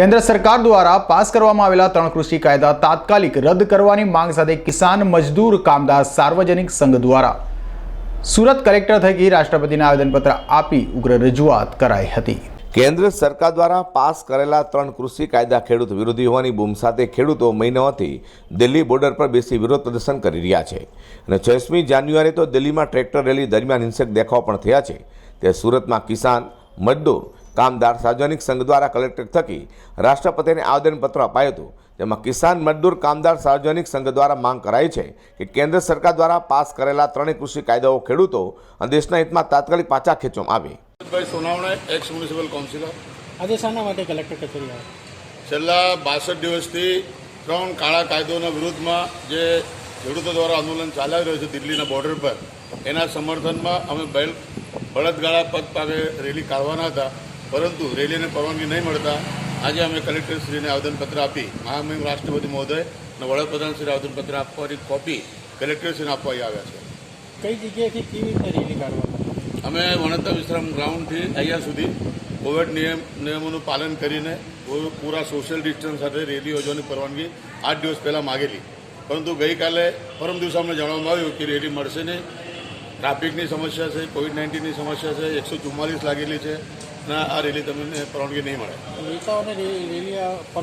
કેન્દ્ર સરકાર દ્વારા પાસ કરવામાં આવેલા ત્રણ કૃષિ કાયદા તાત્કાલિક રદ કરવાની માંગ સાથે કિસાન મજદૂર કામદાર સાર્વજનિક સંઘ દ્વારા સુરત કલેક્ટર થકી રાષ્ટ્રપતિને આવેદનપત્ર આપી ઉગ્ર રજૂઆત કરાઈ હતી. કેન્દ્ર સરકાર દ્વારા પાસ કરેલા ત્રણ કૃષિ કાયદા ખેડૂત વિરોધી હોવાની બૂમ સાથે ખેડૂતો મહિનાઓથી દિલ્હી બોર્ડર પર બેસી વિરોધ પ્રદર્શન કરી રહ્યા છે અને છવ્વીસમી જાન્યુઆરી તો દિલ્હીમાં ટ્રેક્ટર રેલી દરમિયાન હિંસક દેખાવ પણ થયા છે. તે સુરતમાં કિસાન, મજદૂર કામદાર સાર્વજનિક સંઘ દ્વારા કલેક્ટર થકી રાષ્ટ્રપતિને આવેદનપત્ર અપાયું હતું. જેમાં કિસાન મજદૂર કામદાર સાર્વજનિક સંઘ દ્વારા માંગ કરાઈ છે કે કેન્દ્ર સરકાર દ્વારા પાસ કરેલા ત્રણેય કૃષિ કાયદાઓ ખેડૂતો અને દેશના હિતમાં તાત્કાલિક પાછા ખેંચવામાં આવે. ભાઈ એક્સ મ્યુનિસિપલ કાઉન્સિલર આજે શાના માટે કલેક્ટર કચેરી આવે? છેલ્લા બાસઠ દિવસથી ત્રણ કાળા કાયદોના વિરુદ્ધમાં જે ખેડૂતો દ્વારા આંદોલન ચાલી રહ્યું છે દિલ્હીના બોર્ડર પર એના સમર્થનમાં અમે બેલ બળદગાળા પગ પાગે રેલી કાઢવાના હતા. પરંતુ રેલીને પરવાનગી નહીં મળતા આજે અમે કલેક્ટરશ્રીને આવેદનપત્ર આપી મહામહિમ રાષ્ટ્રપતિ મહોદય અને વડાપ્રધાનશ્રી આવેદનપત્ર આપવાની કોપી કલેક્ટરશ્રીને આપવા આવ્યા છે. કઈ જગ્યાએથી કેવી રીતે રેલી કાઢવા અમે વણતા વિશ્રામ ગ્રાઉન્ડથી અહીંયા સુધી કોવિડ નિયમ નિયમોનું પાલન કરીને પૂરા સોશિયલ ડિસ્ટન્સ સાથે રેલી યોજવાની પરવાનગી આઠ દિવસ પહેલાં માગેલી. પરંતુ ગઈકાલે પરમ દિવસે અમને જાણવામાં આવ્યું કે રેલી મળશે નહીં. ટ્રાફિકની સમસ્યા છે કોવિડ નાઇન્ટીનની સમસ્યા છે એકસો ચુમ્માલીસ લાગેલી છે અને આ રેલી તમને પરવાનગી નહીં મળે.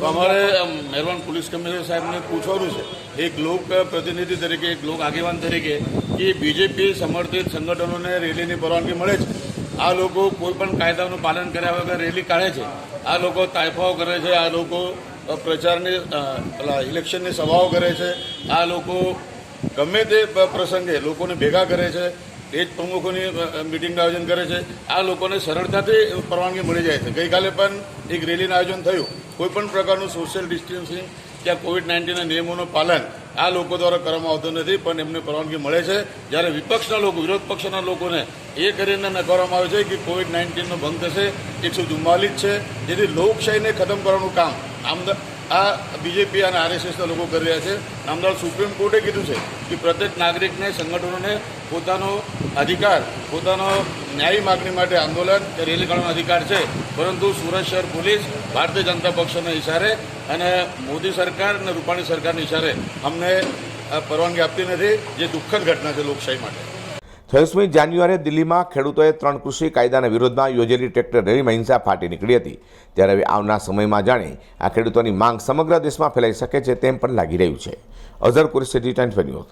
અમારે અમ, મહેરબાન પોલીસ કમિશનર સાહેબને પૂછવાનું છે. એક લોક પ્રતિનિધિ તરીકે એક લોક આગેવાન તરીકે કે બીજેપી સમર્થિત સંગઠનોને રેલીની પરવાનગી મળે છે? આ લોકો કોઈ પણ કાયદાનું પાલન કર્યા વગર રેલી કાઢે છે? આ લોકો તાઇફાઓ કરે છે? આ લોકો પ્રચારની ઇલેક્શનની સભાઓ કરે છે? આ લોકો ગમે તે પ્રસંગે લોકોને ભેગા કરે છે, એ જ પ્રમુખોની મિટિંગનું આયોજન કરે છે, આ લોકોને સરળતાથી પરવાનગી મળી જાય છે. ગઈકાલે પણ એક રેલીનું આયોજન થયું. કોઈપણ પ્રકારનું સોશિયલ ડિસ્ટન્સિંગ કે કોવિડ નાઇન્ટીનના નિયમોનું પાલન આ લોકો દ્વારા કરવામાં આવતું નથી, પણ એમને પરવાનગી મળે છે. જ્યારે વિપક્ષના લોકો, વિરોધ પક્ષના લોકોને એ કરીને નકારવામાં આવે છે કે કોવિડ નાઇન્ટીનનો ભંગ થશે, એકસો ચુમ્માલીસ છે. જેથી લોકશાહીને ખતમ કરવાનું કામ આમદા આ બીજેપી અને આરએસએસના લોકો કરી રહ્યા છે. નામદાર સુપ્રીમ કોર્ટે કીધું છે કે પ્રત્યેક નાગરિકને, સંગઠનોને પોતાનો અધિકાર, પોતાનો ન્યાયી માગણી માટે આંદોલન કે રેલી કાઢવાનો અધિકાર છે. પરંતુ સુરત શહેર પોલીસ, ભારતીય જનતા પક્ષના ઇશારે અને મોદી સરકાર અને રૂપાણી સરકારના ઇશારે અમને પરવાનગી આપતી નથી. જે દુઃખદ ઘટના છે લોકશાહી માટે. છવ્વીસમી જાન્યુઆરીએ દિલ્હીમાં ખેડૂતોએ ત્રણ કૃષિ કાયદાના વિરોધમાં યોજેલી ટ્રેક્ટર રેલીમાં હિંસા ફાટી નીકળી હતી. ત્યારે હવે આવનાર સમયમાં જાણે આ ખેડૂતોની માંગ સમગ્ર દેશમાં ફેલાઈ શકે છે તેમ પણ લાગી રહ્યું છે. Azhar Qureshi Times News.